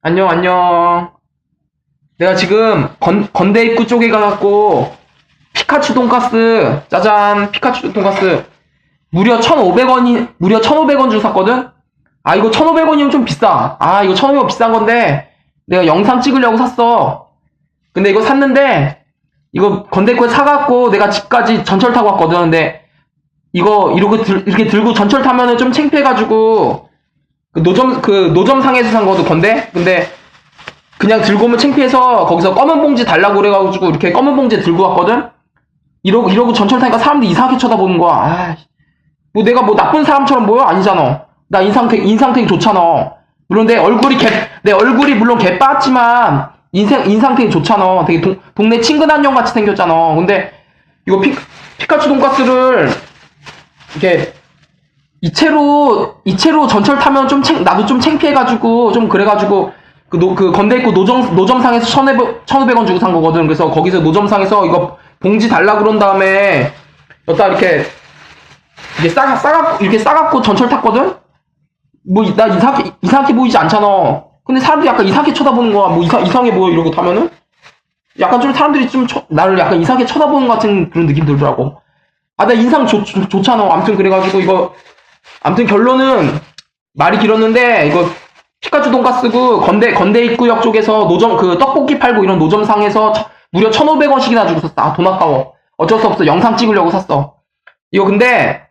안녕, 안녕. 내가 지금 건, 건대 입구 쪽에 가갖고 피카츄 돈가스, 짜잔, 피카츄 돈가스 무려 1,500원이, 무려 1,500원 주고 샀거든? 아, 이거 1,500원이면 좀 비싸. 아, 이거 1,500원 비싼 건데 내가 영상 찍으려고 샀어. 근데 이거 샀는데 이거 건대 입구에 사갖고 내가 집까지 전철 타고 왔거든. 근데 이거 이렇게, 들, 이렇게 들고 전철 타면은 좀 창피해가지고 그 노점 그 노점상에서 산 거도 건데? 근데 그냥 들고 오면 창피해서 거기서 검은 봉지 달라고 그래가지고 이렇게 검은 봉지 들고 왔거든? 이러고 이러고 전철 타니까 사람들이 이상하게 쳐다보는 거야. 아, 뭐 내가 뭐 나쁜 사람처럼 보여? 아니잖아. 나 인상 인상 되게 좋잖아. 물론 내 얼굴이 개, 내 얼굴이 물론 개빠지만 인생 인상 되게 좋잖아. 되게 동, 동네 친근한 형 같이 생겼잖아. 근데 이거 피, 피카츄 돈가스를 이렇게 이채로 이채로 전철 타면 좀 챙, 나도 좀 창피해가지고 좀 그래가지고 그, 노, 그 건대 입구 노점 노점상에서 1,500, 1,500원 주고 산 거거든. 그래서 거기서 노점상에서 이거 봉지 달라 그런 다음에 여기다 이렇게 이게 싸 싸갖고 이렇게 싸갖고 전철 탔거든. 뭐나 이상하게 이상하게 보이지 않잖아. 근데 사람들이 약간 이상하게 쳐다보는 거야. 뭐 이상 이상해 보여 이러고 타면은 약간 좀 사람들이 좀 쳐- 나를 약간 이상하게 쳐다보는 것 같은 그런 느낌 들더라고. 아, 나 인상 좋, 좋, 좋잖아. 아무튼 그래가지고 이거 아무튼 결론은 말이 길었는데 이거 피카츄 돈가스고 건대 건대 입구역 쪽에서 노점 그 떡볶이 팔고 이런 노점상에서 천- 무려 1,500원씩이나 주고 샀어. 아, 돈 아까워. 어쩔 수 없어. 영상 찍으려고 샀어. 이거 근데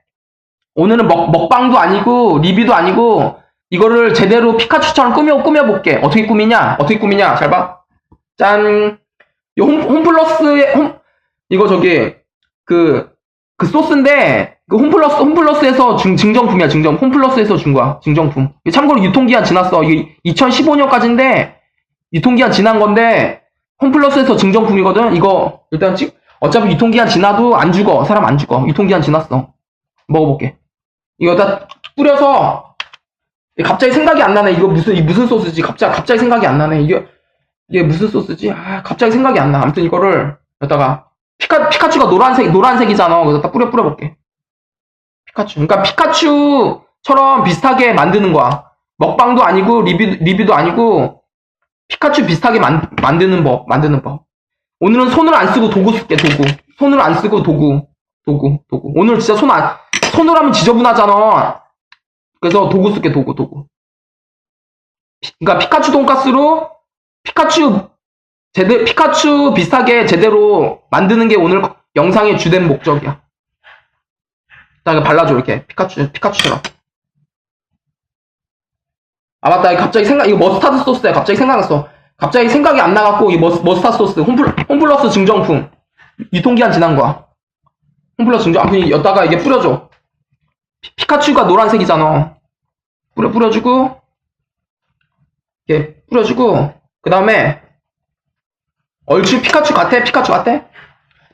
오늘은 먹, 먹방도 아니고 리뷰도 아니고 이거를 제대로 피카츄처럼 꾸며 꾸며 볼게. 어떻게 꾸미냐? 어떻게 꾸미냐? 잘 봐. 짠. 이 홈, 홈플러스에 홈 이거 저기 그 그 소스인데 그 홈플러스 홈플러스에서 증, 증정품이야 증정. 홈플러스에서 준 거야 증정품. 참고로 유통기한 지났어. 이게 2015년까지인데 유통기한 지난 건데 홈플러스에서 증정품이거든. 이거 일단 찍 어차피 유통기한 지나도 안 죽어. 사람 안 죽어. 유통기한 지났어. 먹어볼게. 이거 다 뿌려서 갑자기 생각이 안 나네. 이거 무슨 이 무슨 소스지? 갑자기 갑자기 생각이 안 나네. 이게 이게 무슨 소스지? 아 갑자기 생각이 안 나. 아무튼 이거를 여기다가 피카, 피카츄가 노란색, 노란색이잖아. 그래서 딱 뿌려, 뿌려볼게. 피카츄. 그러니까 피카츄처럼 비슷하게 만드는 거야. 먹방도 아니고, 리뷰, 리뷰도 아니고, 피카츄 비슷하게 만, 만드는 법, 만드는 법. 오늘은 손을 안 쓰고 도구 쓸게, 도구. 손을 안 쓰고 도구. 도구, 도구. 오늘 진짜 손 안, 손으로 하면 지저분하잖아. 그래서 도구 쓸게, 도구, 도구. 피- 그러니까 피카츄 돈가스로 피카츄 제대 피카츄 비슷하게 제대로 만드는 게 오늘 영상의 주된 목적이야. 나 이거 발라줘 이렇게 피카츄 피카츄처럼. 아 맞다 갑자기 생각 이거 머스타드 소스야 갑자기 생각났어. 갑자기 생각이 안 나갖고 이 머스, 머스타드 소스 홈플, 홈플러스 증정품 유통기한 지난 거야. 홈플러스 증정 아무튼 여기다가 이게 뿌려줘. 피, 피카츄가 노란색이잖아. 뿌려 뿌려주고 이렇게 뿌려주고 그 다음에 얼추 피카츄 같아? 피카츄 같아?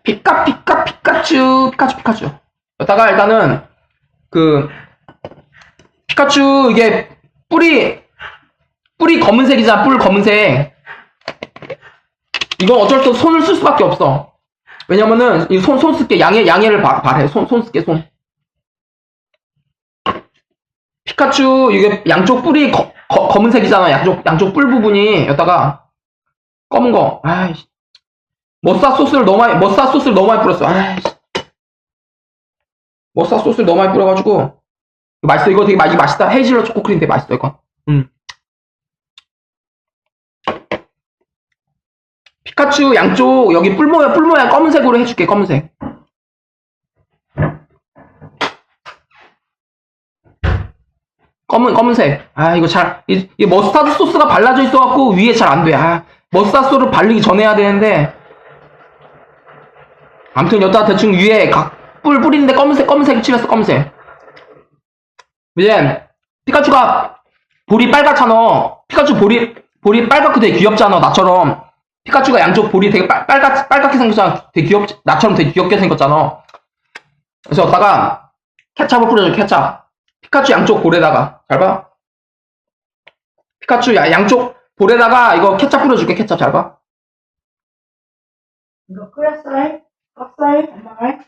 피카 피카 피카츄 피카츄 피카츄. 여기다가 일단은 그 피카츄 이게 뿌리 뿌리 검은색이잖아 뿔 검은색. 이건 어쩔 수 없어. 손을 쓸 수밖에 없어. 왜냐면은 이 손 손 쓸게. 양해 양해를 바, 바래. 손 손 쓸게 손. 피카츄 이게 양쪽 뿔이 거- 거- 검은색이잖아. 양쪽 양쪽 뿔 부분이. 여기다가 검은 거. 아이씨. 머싸 소스를 너무 많이, 머싸 소스를 너무 많이 뿌렸어. 아이씨. 머싸 소스를 너무 많이 뿌려가지고. 맛있어. 이거 되게 맛이 맛있다. 헤이즐넛 초코 크림 되게 맛있어, 이거. 음. 피카츄 양쪽, 여기 뿔 모양, 뿔 모양 검은색으로 해줄게, 검은색. 검은, 검은색. 아, 이거 잘, 이, 이 머스타드 소스가 발라져 있어갖고 위에 잘 안 돼. 아, 소스를 바르기 전에 해야 되는데. 아무튼 여기다 대충 위에 각, 뿔, 뿌리는데 검은색, 검은색 칠했어, 검은색. 이제, 피카츄가 볼이 빨갛잖아. 피카츄 볼이, 볼이 빨갛고 되게 귀엽잖아, 나처럼. 피카츄가 양쪽 볼이 되게 빨, 빨갛, 빨갛게 생겼잖아. 되게 귀엽, 나처럼 되게 귀엽게 생겼잖아. 그래서 여기다가 케찹을 뿌려줘, 케찹. 피카츄 양쪽 볼에다가. 잘 봐. 피카츄 야- 양쪽 볼에다가 이거 케찹 뿌려줄게, 케찹 잘 봐. 이거 끓였어요? 껐어요? 엄마가?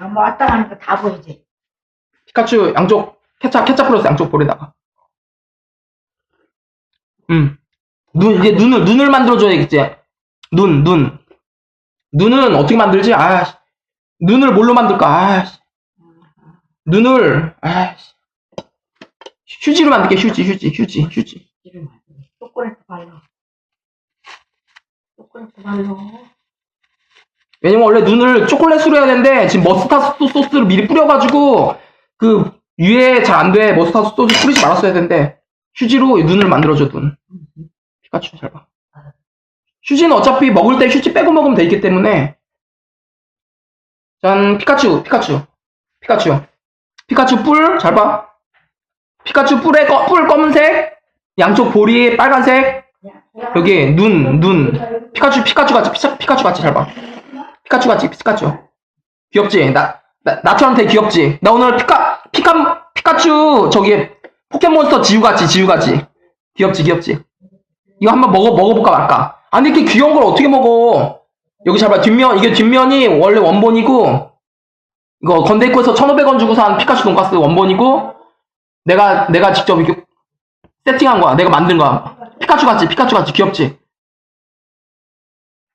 엄마 왔다 가니까 다 보이지? 피카츄 양쪽 케찹, 케찹 뿌렸어, 양쪽 볼에다가. 음. 눈, 이제 눈을, 눈을 만들어줘야겠지. 눈, 눈. 눈은 어떻게 만들지? 아, 씨. 눈을 뭘로 만들까? 아, 씨. 눈을, 아, 씨. 휴지로 만들게, 휴지, 휴지, 휴지, 휴지. 초콜릿 발라. 초콜릿 발라. 왜냐면 원래 눈을 초콜릿으로 해야 되는데, 지금 머스타드 소스를 미리 뿌려가지고, 그, 위에 잘 안 돼. 머스타드 소스 뿌리지 말았어야 되는데, 휴지로 눈을 만들어줘, 눈. 피카츄 잘 봐. 휴지는 어차피 먹을 때 휴지 빼고 먹으면 되기 때문에. 짠, 피카츄, 피카츄. 피카츄. 피카츄 뿔, 잘 봐. 피카츄 뿔에 꺼, 뿔 검은색, 양쪽 볼이 빨간색, 여기 눈, 눈. 피카츄, 피카츄 같이, 피카, 피카츄 같이 잘 봐. 피카츄 같이, 피카츄. 귀엽지? 나, 나, 나처럼 되게 귀엽지? 나 오늘 피카, 피카, 피카츄, 저기, 포켓몬스터 지우같이, 지우같이. 귀엽지, 귀엽지? 이거 한번 먹어, 먹어볼까 말까? 아니, 이렇게 귀여운 걸 어떻게 먹어? 여기 잘 봐. 뒷면, 이게 뒷면이 원래 원본이고, 이거 건대입구에서 1,500원 주고 산 피카츄 돈가스 원본이고, 내가, 내가 직접 이렇게 세팅한 거야. 내가 만든 거야. 피카츄 같지, 피카츄 같지, 귀엽지?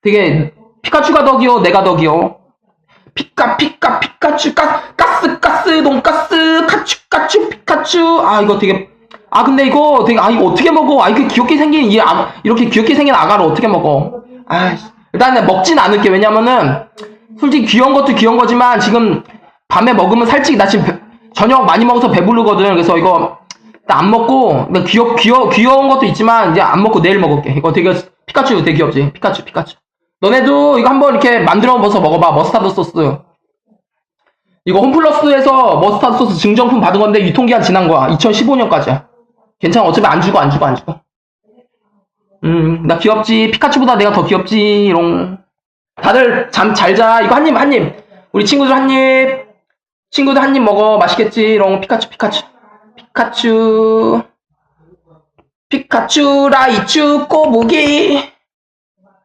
되게, 피카츄가 더 귀여워, 내가 더 귀여워. 피카, 피카, 피카츄, 가, 가스, 가스, 돈가스, 카츄, 카츄, 피카츄. 아, 이거 되게, 아, 근데 이거 되게, 아, 이거 어떻게 먹어? 아, 이렇게 귀엽게 생긴, 이 아, 이렇게 귀엽게 생긴 아가를 어떻게 먹어? 아, 일단 은 먹진 않을게. 왜냐면은, 솔직히 귀여운 것도 귀여운 거지만, 지금 밤에 먹으면 살찌, 나 지금 배- 저녁 많이 먹어서 배부르거든. 그래서 이거, 나 안 먹고, 나 귀엽, 귀여, 귀여운 것도 있지만, 이제 안 먹고 내일 먹을게. 이거 되게, 피카츄 되게 귀엽지? 피카츄, 피카츄. 너네도 이거 한번 이렇게 만들어 먹어서 먹어봐. 머스타드 소스. 이거 홈플러스에서 머스타드 소스 증정품 받은 건데 유통기한 지난 거야. 2015년까지야. 괜찮아. 어차피 안 주고 안 주고 안 주고. 음, 나 귀엽지. 피카츄보다 내가 더 귀엽지. 이런. 다들 잠 잘 자. 이거 한 입, 한 입. 우리 친구들 한 입. 친구들 한 입 먹어. 맛있겠지. 이런. 피카츄, 피카츄. 피카츄. 피카츄, 라이츄, 꼬부기.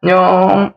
안녕.